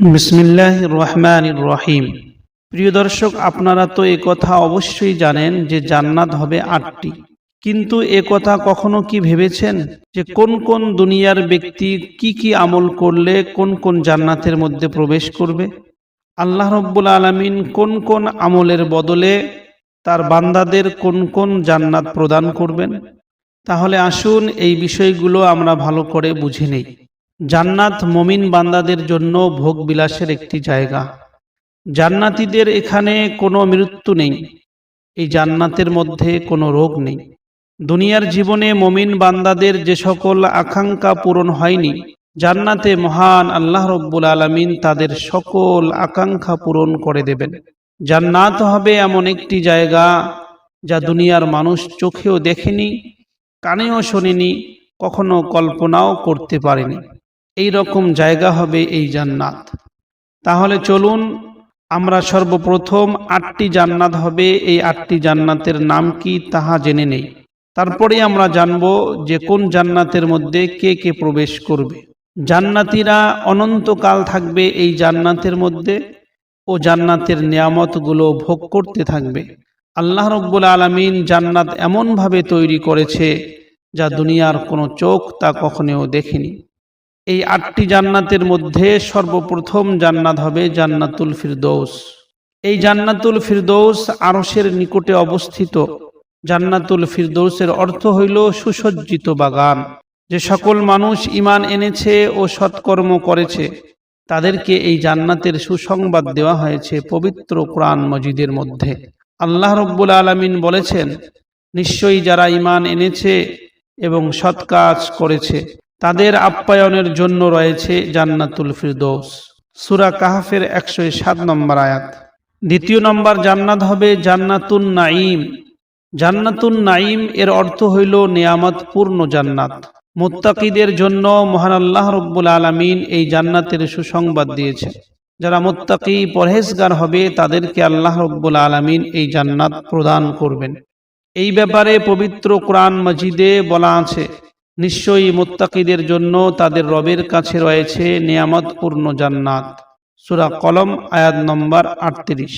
বিসমিল্লাহ রহমান রহিম। প্রিয় দর্শক, আপনারা তো কথা অবশ্যই জানেন যে জান্নাত হবে আটটি। কিন্তু এ কথা কখনো কি ভেবেছেন? যে কোন কোন দুনিয়ার ব্যক্তি কি কি আমল করলে কোন কোন জান্নাতের মধ্যে প্রবেশ করবে? আল্লাহ রব্বুল আলমিন কোন কোন আমলের বদলে তার বান্দাদের কোন কোন জান্নাত প্রদান করবেন? তাহলে আসুন এই বিষয়গুলো আমরা ভালো করে বুঝে নেই। জান্নাত মমিন বান্দাদের জন্য ভোগ বিলাসের একটি জায়গা। জান্নাতীদের এখানে কোনো মৃত্যু নেই, এই জান্নাতের মধ্যে কোনো রোগ নেই। দুনিয়ার জীবনে মমিন বান্দাদের যে সকল আকাঙ্ক্ষা পূরণ হয়নি, জান্নাতে মহান আল্লাহ রব্বুল আলমিন তাদের সকল আকাঙ্ক্ষা পূরণ করে দেবেন। জান্নাত হবে এমন একটি জায়গা যা দুনিয়ার মানুষ চোখেও দেখেনি, কানেও শোনেনি, কখনো কল্পনাও করতে পারেনি। এই রকম জায়গা হবে এই জান্নাত। তাহলে চলুন, আমরা সর্বপ্রথম আটটি জান্নাত হবে, এই আটটি জান্নাতের নাম কি তাহা জেনে নেই। তারপরে আমরা জানব যে কোন জান্নাতের মধ্যে কে কে প্রবেশ করবে। জান্নাতীরা অনন্তকাল থাকবে এই জান্নাতের মধ্যে ও জান্নাতের নিয়ামতগুলো ভোগ করতে থাকবে। আল্লাহ রব্বুল আলমিন জান্নাত এমনভাবে তৈরি করেছে যা দুনিয়ার কোনো চোখ তা কখনো দেখেনি। এই আটটি জান্নাতের মধ্যে সর্বপ্রথম জান্নাত হবে জান্নাতুল ফিরদৌস। এই জান্নাতুল ফিরদৌস আরসের নিকটে অবস্থিত। জান্নাতুল ফিরদৌসের অর্থ হইল সুসজ্জিত বাগান। যে সকল মানুষ ইমান এনেছে ও সৎকর্ম করেছে, তাদেরকে এই জান্নাতের সুসংবাদ দেওয়া হয়েছে পবিত্র কোরআন মজিদের মধ্যে। আল্লাহ রব্বুল আলমিন বলেছেন, নিশ্চয়ই যারা ইমান এনেছে এবং সৎ কাজ করেছে তাদের আপ্যায়নের জন্য রয়েছে জান্নাতুল ফিরদৌস। সুরা কাহাফের একশো সাত নম্বর আয়াত। দ্বিতীয় নম্বর, জান্নাত হবে জান্নাতুন নাইম জান্নাতুন নাইম এর অর্থ হইল নিয়ামত পূর্ণ জান্নাত। মোত্তাকিদের জন্য মহান আল্লাহ রব্বুল আলমিন এই জান্নাতের সুসংবাদ দিয়েছে যারা মোত্তাকি পরহেজগার হবে, তাদেরকে আল্লাহ রব্বুল আলমিন এই জান্নাত প্রদান করবেন। এই ব্যাপারে পবিত্র কোরআন মজিদে বলা আছে নিশ্চয়ই মোত্তাকিদের জন্য তাদের রবের কাছে রয়েছে নিয়ামতপূর্ণ জান্নাত। সুরা কলম, আয়াত নম্বর আটত্রিশ।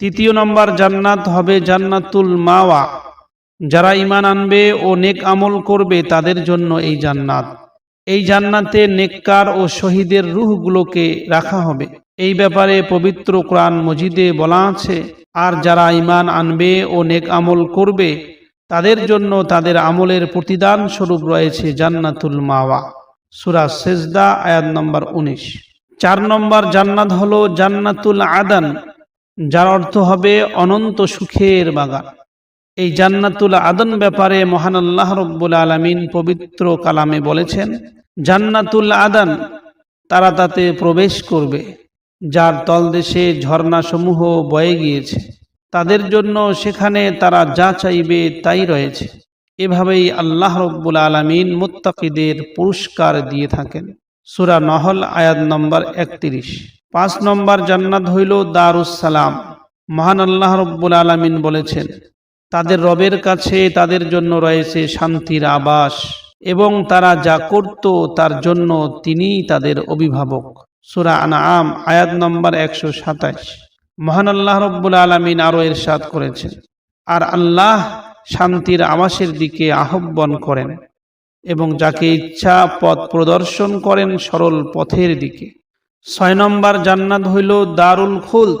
তৃতীয় নম্বর জান্নাত হবে জান্নাতুল মাওয়া। যারা ইমান আনবে ও নেক আমল করবে তাদের জন্য এই জান্নাত। এই জান্নাতে নেককার ও শহীদের রুহগুলোকে রাখা হবে। এই ব্যাপারে পবিত্র কোরআন মজিদে বলা আছে, আর যারা ইমান আনবে ও নেক আমল করবে তাদের জন্য তাদের আমলের প্রতিদান স্বরূপ রয়েছে জান্নাতুল মাওয়া, সুরা সেজদা, আয়াত নম্বর উনিশ। চার নম্বর জান্নাত হল জান্নাতুল আদান, যার অর্থ হবে অনন্ত সুখের বাগান। এই জান্নাতুল আদন ব্যাপারে মহান আল্লাহ রব্বুল আলমিন পবিত্র কালামে বলেছেন, জান্নাতুল আদান তারা তাতে প্রবেশ করবে, যার তলদেশে ঝর্ণাসমূহ বয়ে গিয়েছে। তাদের জন্য সেখানে তারা যা চাইবে তাই রয়েছে। এভাবেই আল্লাহ রব্বুল আলমিন মুত্তাকিদের পুরস্কার দিয়ে থাকেন। সুরা নহল আয়াত নম্বর একত্রিশ। পাঁচ নম্বর জান্নাত হইল দারুসালাম মহান আল্লাহ রব্বুল আলমিন বলেছেন, তাদের রবের কাছে তাদের জন্য রয়েছে শান্তির আবাস এবং তারা যা করত তার জন্য তিনিই তাদের অভিভাবক। সুরা আনাম আয়াত নম্বর একশো সাতাশ। মহান আল্লাহ রব্বুল আলমিন আরও এরশাদ করেছেন। আর আল্লাহ শান্তির আবাসের দিকে আহ্বান করেন এবং যাকে ইচ্ছা পথ প্রদর্শন করেন সরল পথের দিকে। ছয় নম্বর জান্নাত হইল দারুল খুলদ।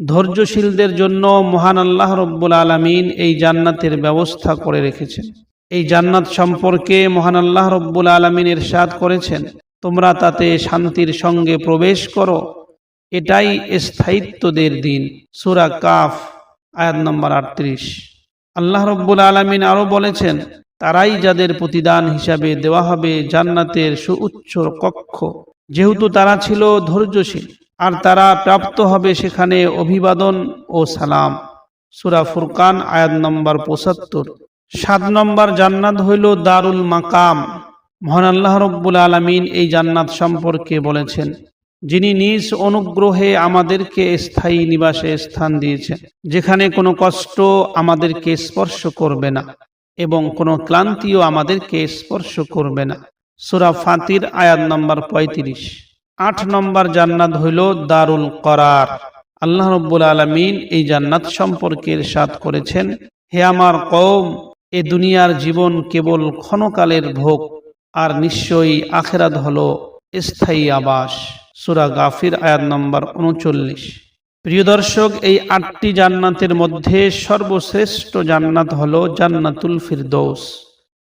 ধৈর্যশীলদের জন্য মহান আল্লাহ রব্বুল আলমিন এই জান্নাতের ব্যবস্থা করে রেখেছেন। এই জান্নাত সম্পর্কে মহান আল্লাহ রব্বুল আলমিন এরশাদ করেছেন, তোমরা তাতে শান্তির সঙ্গে প্রবেশ করো। এটাই স্থায়িত্বদের দিন। সুরা কাফ, আয়াত নম্বর আটত্রিশ। আল্লাহ রব্বুল আলমিন আরও বলেছেন, তারাই যাদের প্রতিদান হিসাবে দেওয়া হবে জান্নাতের সুউচ্চ কক্ষ। যেহেতু তারা ছিল ধৈর্যশীল, আর তারা প্রাপ্ত হবে সেখানে অভিবাদন ও সালাম। সুরা ফুরকান, আয়াত নম্বর পঁচাত্তর। সাত নম্বর জান্নাত হইল দারুল মাকাম। মহান আল্লাহ রব্বুল আলমিন এই জান্নাত সম্পর্কে বলেছেন যিনি নিজ অনুগ্রহে আমাদেরকে স্থায়ী নিবাসে স্থান দিয়েছেন, যেখানে কোনো কষ্ট আমাদেরকে স্পর্শ করবে না এবং কোনো ক্লান্তিও আমাদেরকে স্পর্শ করবে না। সুরা ফাতির, আয়াত নম্বর পঁয়ত্রিশ। আট নম্বর জান্নাত হইল দারুল করার। আল্লাহ রব্বুল আলমিন এই জান্নাত সম্পর্কে ইরশাদ করেছেন, হে আমার কম এ দুনিয়ার জীবন কেবল ক্ষণকালের ভোগ, আর নিশ্চয়ই আখেরাত হল স্থায়ী আবাস। সুরা গাফির আয়াত নম্বর উনচল্লিশ। প্রিয় দর্শক, এই আটটি জান্নাতের মধ্যে সর্বশ্রেষ্ঠ জান্নাত হলো জান্নাতুল ফিরদৌস।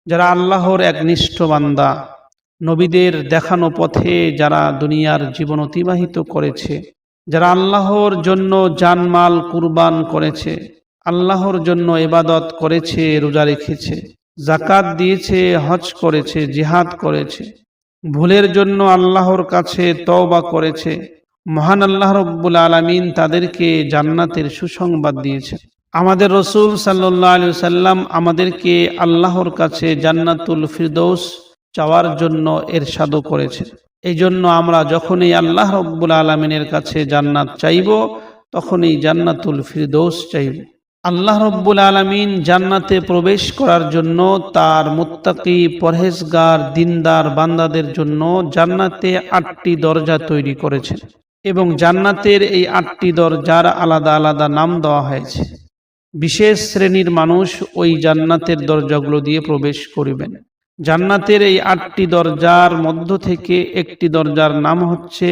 যারা আল্লাহর এক নিষ্ঠ বান্দা, নবীদের দেখানো পথে যারা দুনিয়ার জীবন অতিবাহিত করেছে, যারা আল্লাহর জন্য জানমাল কুরবান করেছে, আল্লাহর জন্য এবাদত করেছে, রোজা রেখেছে জাকাত দিয়েছে, হজ করেছে, জিহাদ করেছে ভুলের জন্য আল্লাহর কাছে তওবা করেছে। মহান আল্লাহ রব্বুল আলমিন তাদেরকে জান্নাতের সুসংবাদ দিয়েছে। আমাদের রসুল সাল্লাহ আলু সাল্লাম আমাদেরকে আল্লাহর কাছে জান্নাতুল ফিরদৌস চাওয়ার জন্য এর এরশাদও করেছে। এই জন্য আমরা যখনই আল্লাহ রব্বুল আলমিনের কাছে জান্নাত চাইব, তখনই জান্নাতুল ফিরদৌস চাইব। আল্লাহ রব্বুল আলমিন জান্নাতে প্রবেশ করার জন্য তার মুত্তাকি পরহেজগার, দিনদার বান্দাদের জন্য জান্নাতে আটটি দরজা তৈরি করেছেন এবং জান্নাতের এই আটটি দরজার আলাদা আলাদা নাম দেওয়া হয়েছে। বিশেষ শ্রেণির মানুষ ওই জান্নাতের দরজাগুলো দিয়ে প্রবেশ করিবেন। জান্নাতের এই আটটি দরজার মধ্য থেকে একটি দরজার নাম হচ্ছে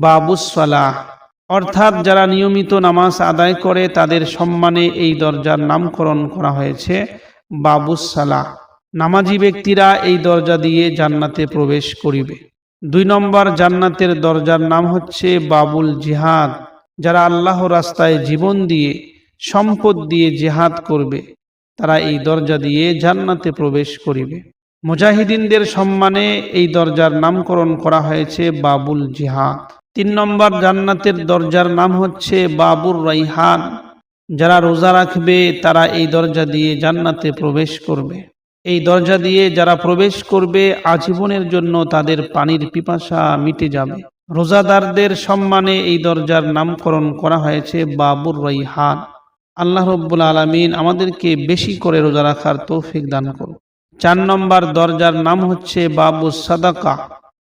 বাবুসালাহ অর্থাৎ যারা নিয়মিত নামাজ আদায় করে, তাদের সম্মানে এই দরজার নামকরণ করা হয়েছে বাবুসালাহ নামাজি ব্যক্তিরা এই দরজা দিয়ে জান্নাতে প্রবেশ করিবে। দুই নম্বর জান্নাতের দরজার নাম হচ্ছে বাবুল জিহাদ। যারা আল্লাহ রাস্তায় জীবন দিয়ে, সম্পদ দিয়ে জেহাদ করবে, তারা এই দরজা দিয়ে জান্নাতে প্রবেশ করিবে। মুজাহিদিনদের সম্মানে এই দরজার নামকরণ করা হয়েছে বাবুল জিহাদ। তিন নম্বর জান্নাতের দরজার নাম হচ্ছে বাবুর রাইহান। যারা রোজা রাখবে, তারা এই দরজা দিয়ে জান্নাতে প্রবেশ করবে। এই দরজা দিয়ে যারা প্রবেশ করবে, আজীবনের জন্য তাদের পানির পিপাসা মিটে যাবে। রোজাদারদের সম্মানে এই দরজার নামকরণ করা হয়েছে বাবুর রাইহান। আল্লাহ রব্বুল আলমিন আমাদেরকে বেশি করে রোজা রাখার তৌফিক দান করুন। চার নম্বর দরজার নাম হচ্ছে বাবু সাদাকা।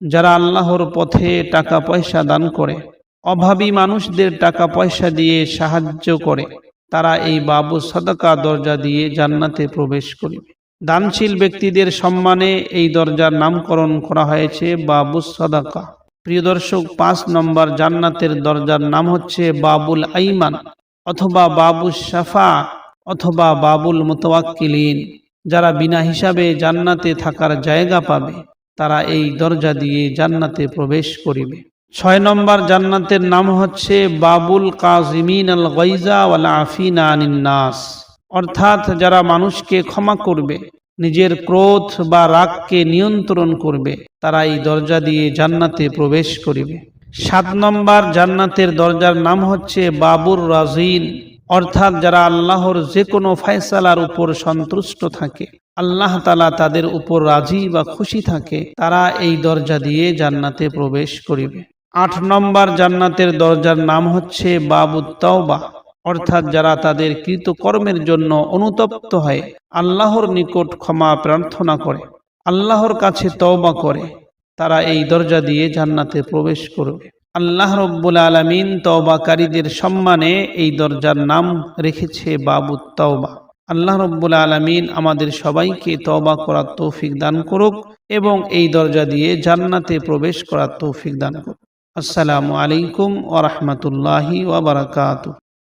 যারা আল্লাহর পথে টাকা পয়সা দান করে, অভাবী মানুষদের টাকা পয়সা দিয়ে সাহায্য করে, তারা এই বাবু সাদাকা দরজা দিয়ে জান্নাতে প্রবেশ করিবে। দানশীল ব্যক্তিদের সম্মানে এই দরজার নামকরণ করা হয়েছে বাবু সাদাকা। প্রিয় দর্শক, পাঁচ নম্বর জান্নাতের দরজার নাম হচ্ছে বাবুল আইমান অথবা বাবু সাফা অথবা বাবুল মোতওয়াক্কিলিন। যারা বিনা হিসাবে জান্নাতে থাকার জায়গা পাবে তারা এই দরজা দিয়ে জান্নাতে প্রবেশ করিবে। ছয় নম্বর জান্নাতের নাম হচ্ছে বাবুল কাজিমিন আল গৈজা ওয়াল আফিনা নাস অর্থাৎ যারা মানুষকে ক্ষমা করবে, নিজের ক্রোধ বা রাগকে নিয়ন্ত্রণ করবে, তারা এই দরজা দিয়ে জান্নাতে প্রবেশ করিবে। সাত নম্বর জান্নাতের দরজার নাম হচ্ছে বাবুর রাজিন অর্থাৎ যারা আল্লাহর যে কোনো ফয়সালার উপর সন্তুষ্ট থাকে আল্লাহ তালা তাদের উপর রাজি বা খুশি থাকে, তারা এই দরজা দিয়ে জান্নাতে প্রবেশ করিবে। আট নম্বর জান্নাতের দরজার নাম হচ্ছে বাবু তওবা। অর্থাৎ যারা তাদের কৃতকর্মের জন্য অনুতপ্ত হয়, আল্লাহর নিকট ক্ষমা প্রার্থনা করে, আল্লাহর কাছে তওবা করে, তারা এই দরজা দিয়ে জান্নাতে প্রবেশ করবে। আল্লাহ রব্বুল আলমিন তওবাকারীদের সম্মানে এই দরজার নাম রেখেছে বাবু তওবা। আল্লাহ রব্বুল আলমিন আমাদের সবাইকে তবা করার তৌফিক দান করুক এবং এই দরজা দিয়ে জান্নাতে প্রবেশ করার তৌফিক দান করুক। আসসালামু আলাইকুম ওরহমতুল্লাহি ওবরাকাতু